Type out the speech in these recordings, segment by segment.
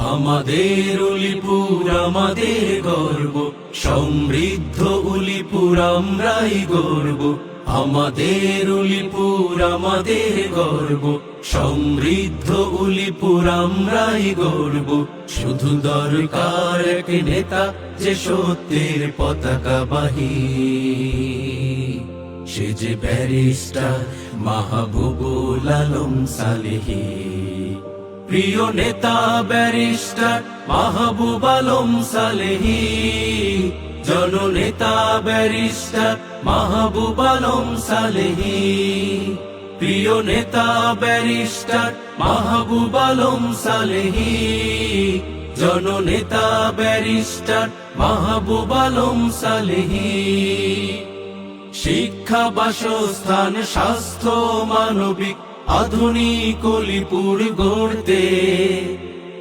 আমাদের উলিপুর আমাদের গর্ব, সমৃদ্ধ উলিপুর আমরাই গর্ব। আমাদের উলিপুর আমাদের গর্ব, সমৃদ্ধ উলিপুর আমরাই গর্ব। শুধু দরকার এক নেতা যে সত্যের পতাকা বাহী। সে যে ব্যারিস্টার, মাহবুবুল আলম সালেহী। প্রিয় নেতা, ব্যারিস্টার মাহবুব আলম সালেহি। জননেতা, ব্যারিস্টার মাহবুব আলম সালেহি। প্রিয় নেতা, ব্যারিস্টার মাহবুব আলম সালেহি। জননেতা, ব্যারিস্টার মাহবুব আলম সালেহি। শিক্ষা বাসস্থান, স্বাস্থ্য, মানবিক আধুনিক অলিপুর গড়তে,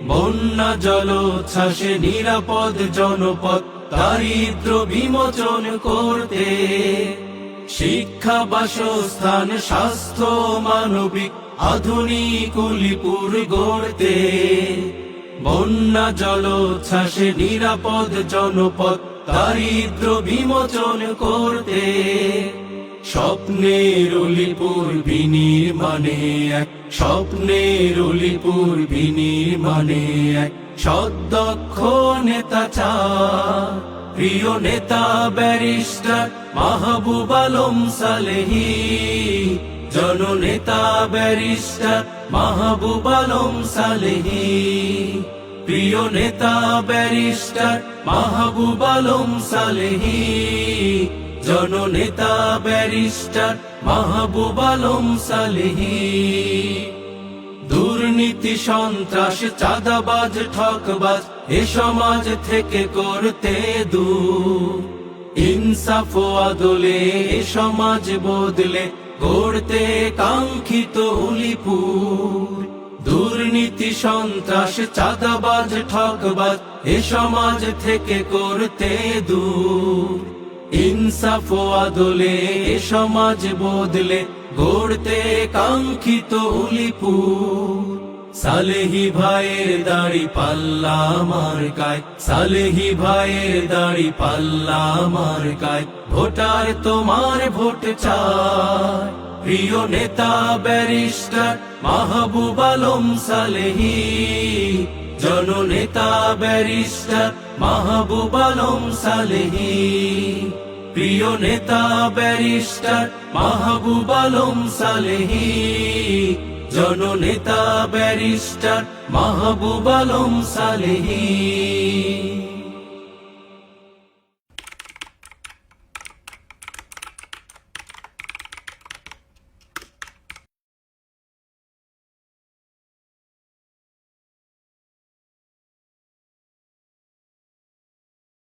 বন্যা জলোচ্ছ্বাসে নিরাপদ জনপদ, দারিদ্র বিমোচন করতে, শিক্ষা বাসস্থান, স্বাস্থ্য মানবিক, আধুনিক অলিপুর গড়তে, বন্যা জলোচ্ছ্বাসে নিরাপদ জনপদ, দারিদ্র বিমোচন করতে। স্বপ্নের অলিপুর বিনির্মাণে এক, স্বপ্নের অলিপুর বিনির্মাণে এক। সদক্ষ নেতা চায় প্রিয় নেতা ব্যারিস্টার মাহবুব আলম সালেহি। জননেতা ব্যারিস্টার মাহবুব আলম সালেহি। প্রিয় নেতা ব্যারিস্টার মাহবুব আলম সালেহি। জননেতা ব্যারিস্টার মাহবুব আলম সালেহি। দুর্নীতি, সন্ত্রাস, চাঁদাবাজ, ঠকবাজ, এ সমাজ থেকে করতে দূর। ইনসাফ আদলে এ সমাজ বদলে গড়তে কাঙ্ক্ষিত উলিপুর। দুর্নীতি, সন্ত্রাস, চাঁদাবাজ, ঠকবাজ, এ সমাজ থেকে করতে দূর। ইনসাফ আদলে সমাজ বদলে গড়তে কাঙ্ক্ষিত উলিপুর। সালেহি ভাইয়ের দাড়ি পাল্লা মার্কায়, সালেহি ভাইয়ের দাড়ি পাল্লা মার্কায়, ভোটার তোমার ভোট চায়। প্রিয় নেতা, ব্যারিস্টার মাহবুব আলম সালেহি। জননেতা, ব্যারিস্টার মাহবুব আলম সালেহি। প্রিয় নেতা, ব্যারিস্টার মাহবুব আলম সালেহি। জননেতা, ব্যারিস্টার মাহবুব আলম সালেহি।